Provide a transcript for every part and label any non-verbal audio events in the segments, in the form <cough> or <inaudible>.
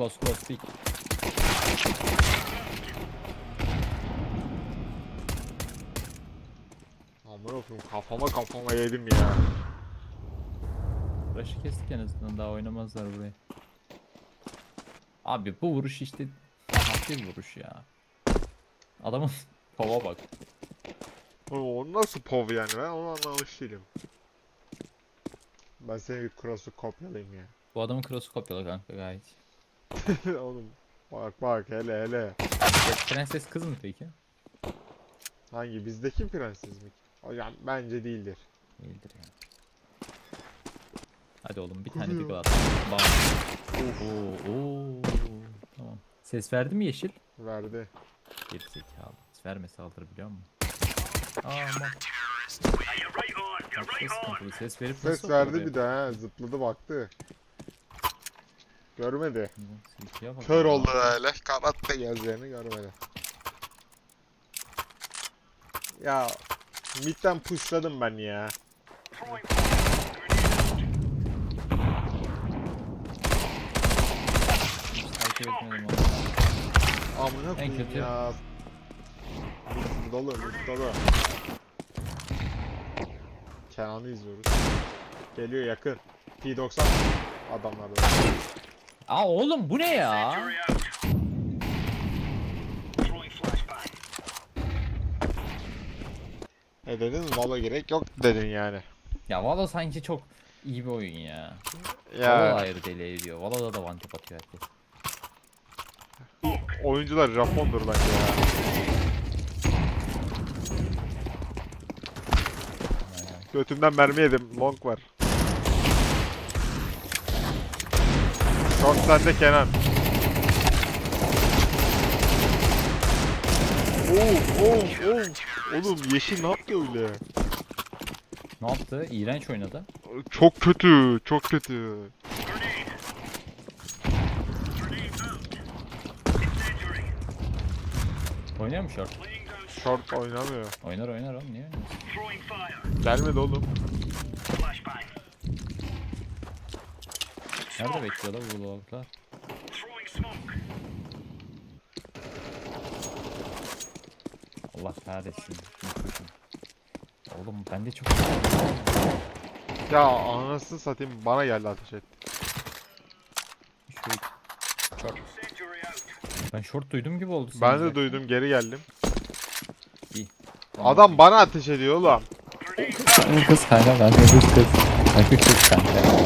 Close close peek. Amına koyayım kafama kafama yedim ya. Rush'ı kestik en azından daha oynamazlar burayı. Abi bu vuruş işte hafif vuruş ya. Adamın <laughs> pova bak. O nasıl pov yani ben onu anlamış değilim. Ben seni bir cross'u kopyalayayım ya. Bu adamın cross'u kopyala kanka gayet. <laughs> Oğlum bak bak hele hele. Prenses kız mı peki? Hangi bizdeki prenses mi? Hocam bence değildir. Değildir ya. Hadi oğlum bir tane bir at. Bam. Oo, oo. Tamam. Ses verdi mi yeşil? Verdi. Geri zekalı. Ses vermese alır biliyor musun? Aa ama. Bak, ses. Ses verip Ses verdi bir de ha zıpladı baktı. Görmedi. Silkiye bak. Kör ya. oldu öyle. Kanatta gözlerini görmedi. Ya midden pushladım ben ya. Takip etmedim onu. Amına koyayım kötü. ya. Mid dolu, mid dolu. Kenan'ı izliyoruz. Geliyor yakın. P90 adamlar da. Aa oğlum bu ne ya? E dedin Valo gerek yok dedin yani. Ya Valo sanki çok iyi bir oyun ya. Valo Ya ayrı deli ediyor. Valo'da da one tap atıyor herkes. oyuncular Japondur bence ya. Götümden mermi yedim. Long var. Short sende Kenan. Oo, oo, oo. Oğlum yeşil ne yapıyor öyle? Ne yaptı? İğrenç oynadı. Çok kötü, çok kötü. Oynuyor mu short? Short oynamıyor. Oynar oynar oğlum niye oynasın? Gelmedi oğlum. Nerede bekliyorlar bu vloglar? Allah kahretsin. Oğlum ben de çok Ya anasını satayım bana geldi ateş et. Şu short. Ben short duydum gibi oldu. Ben de duydum geri geldim. Tamam. Adam bana ateş ediyor oğlum. kız kanka ben de kız kız. Kanka kız kanka.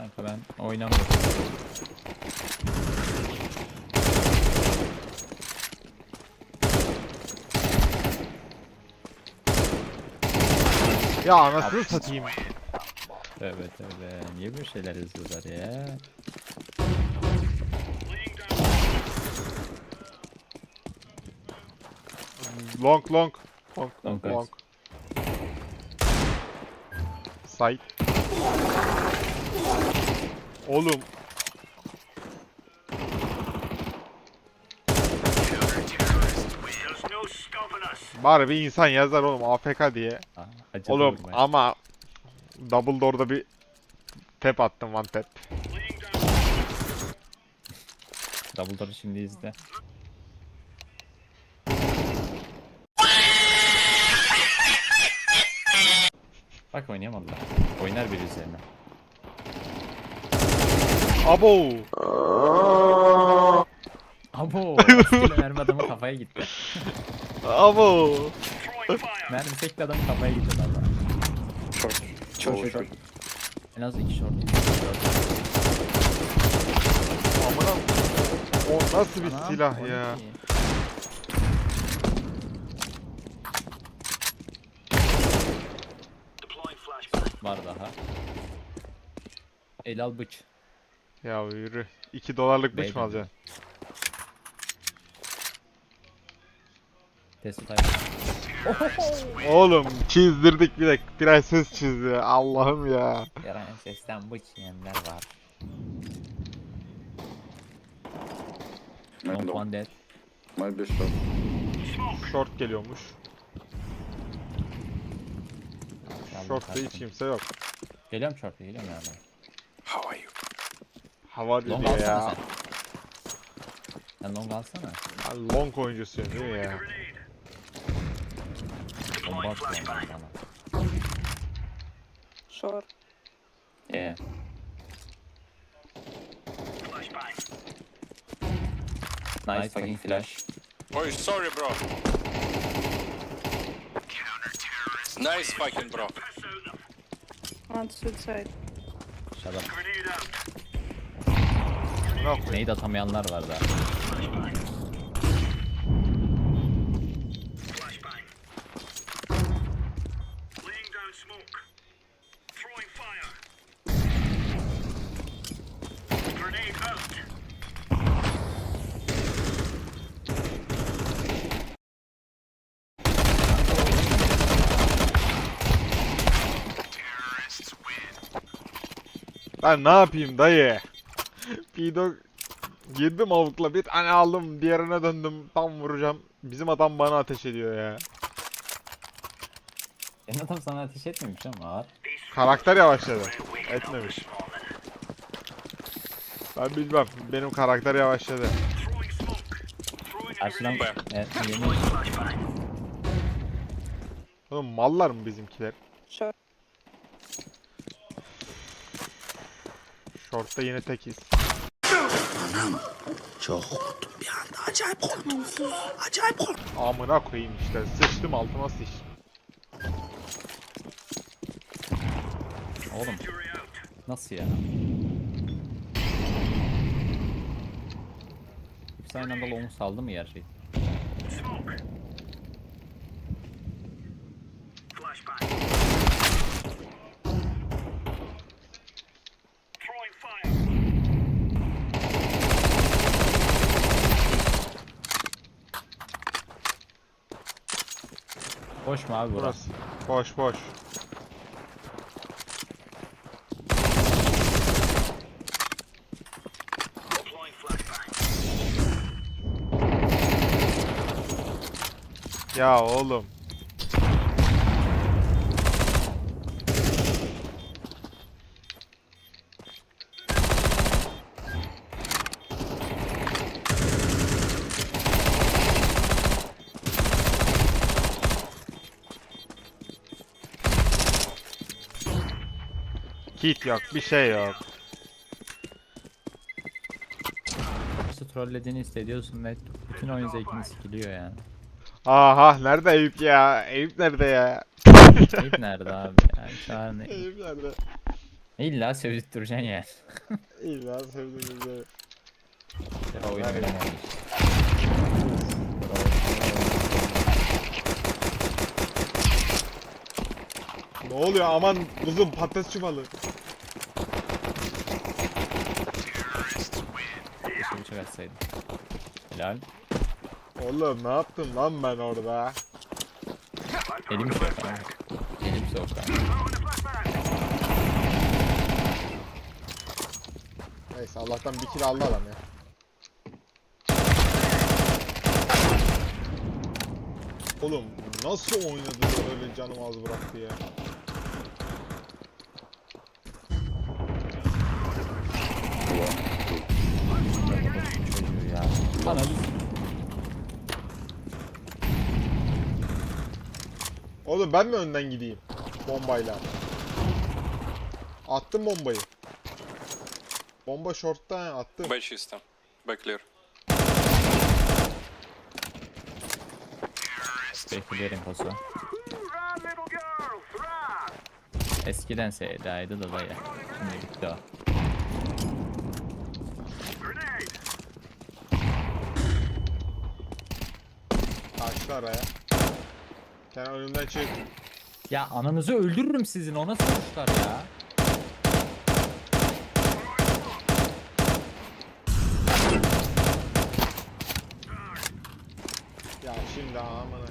Kanka ben oynamıyorum. Ya anasını satayım. Tövbe tövbe. Niye böyle şeyler yazıyorlar ya? Long long. Long Long, long. Side. Oğlum bari bir insan yazar oğlum AFK diye. Aa, Oğlum ama double door'da bir tap attım one tap. Double'ları şimdi izle. Bak oynayamadılar. Oynar bir üzerine. Abo. Abo! <laughs> Aslıyla mermi adamın kafaya gitti. Abo. Mermi sekti adamın kafaya gitti valla. Short, short. En az iki short. Amına o nasıl bir Anam, silah ya? ki? Var daha. El al bıç. Ya yürü. 2 dolarlık bıç mı alacaksın? Oğlum çizdirdik bir de prenses çizdi. Allah'ım ya. Yaran sesten bıç yiyenler var. Low. one dead. Might be short. Short geliyormuş. Short'ta hiç kaçtım. kimse yok. Geliyorum short'a geliyorum yani. How are you? Hava Long diyor alsana ya. sen. Sen long alsana. Ben long oyuncusuyum değil mi ya? Bomba atıyor bana. Short. Ee. Nice fucking flash. Sorry, bro. Nice fucking bro. On suicide. Shut up. Ne yapayım? Nade atamayanlar var da. Laying down smoke. Throwing fire. Grenade out. Ben ne yapayım dayı? Pido girdim avukla bir tane aldım diğerine döndüm tam vuracağım. Bizim adam bana ateş ediyor ya. Senin adam sana ateş etmemiş ama ağır. Karakter yavaşladı. Etmemiş. Ben bilmem. Benim karakter yavaşladı. Throwing smoke. Throwing a Karşıdan grenade. evet, yeni Oğlum mallar mı bizimkiler? Short. Short'ta yine tekiz. Amına koyayım işte. Sıçtım altıma sıçtım. Oğlum nasıl ya? Hepsi aynı anda long saldı mı gerçi? Boş mu abi burası? Burası. Boş boş. Deploying flashbang. Ya oğlum. Kit yok, bir şey yok. İşte trollediğini hissediyorsun ve bütün oyun zevkini sikiliyor yani. Aha, nerede Eyüp ya? Eyüp nerede ya? Eyüp nerede abi? Yani çağır ne? Eyüp nerede? İlla sövdürteceksin yani. Lan sevdiğinizi. Ya oyun oynamamış. Oluyor aman kuzum patates çuvalı. Keşke bıçak atsaydın. Helal. Oğlum ne yaptım lan ben orada? Elim soğuk abi. Elim soğuk abi. Neyse Allah'tan bir kill aldı adam ya. Oğlum nasıl oynadı da öyle canımı az bıraktı ya. ya. Bana bir Oğlum ben mi önden gideyim? Bombayla. Attım bombayı. Bomba short'ta ha, attım. Б чисто. Б clear. bekleyelim paso. Run, little girls, run. Eskiden Seda'ydı da dayı. Şimdi bitti o. Kaçtı araya. Sen önümden çık. Ya ananızı öldürürüm sizin o nasıl vuruşlar ya? Ya şimdi amına.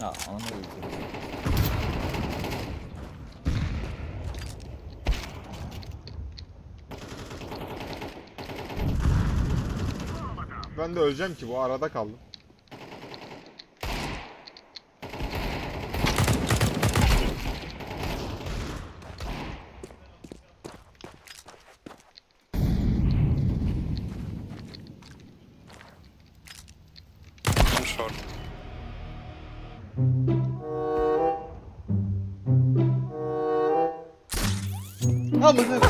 Ya ananı öldürürüm. ben de öleceğim ki bu arada kaldım. short. Amına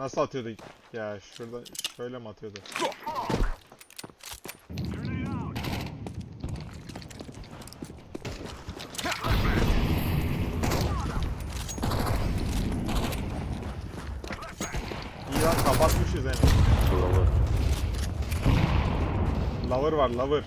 nasıl atıyordu ya şuradan şöyle mi atıyordu? İyi lan kapatmışız en Lower. Lover var lover.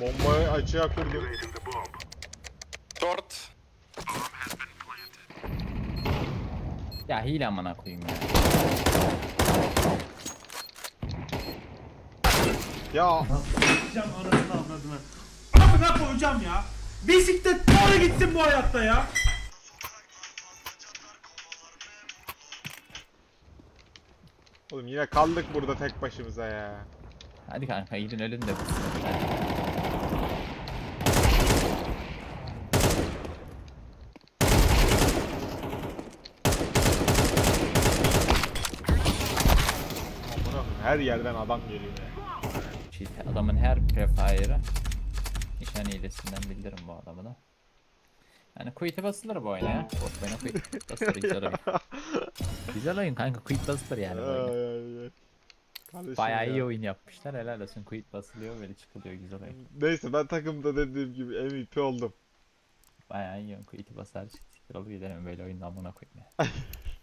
Bombayı açığa kurdum. Short. Ya hile amına koyayım ya. Ya Gideceğim anasını avradını. Amına koyacağım ya. Bisiklet doğru gitsin bu hayatta ya. oğlum yine kaldık burada tek başımıza ya. Hadi kanka gidin ölün de. Amına koyayım, her yerden adam geliyor. Şey, adamın her prefire'ı nişan hilesinden bildirim bu adamı da. Yani quit'e basılır bu oyuna ya. Bot oyuna quit basılır güzel oyun. <laughs> güzel oyun kanka quit basılır yani bu oyuna. Kardeşim Bayağı ya. iyi oyun yapmışlar helal olsun quit basılıyor böyle çıkılıyor güzel oyun. Neyse ben takımda dediğim gibi MVP oldum. Bayağı iyi oyun quit'i basar çıktık. Olur gidelim böyle oyundan buna koyayım ya. <laughs>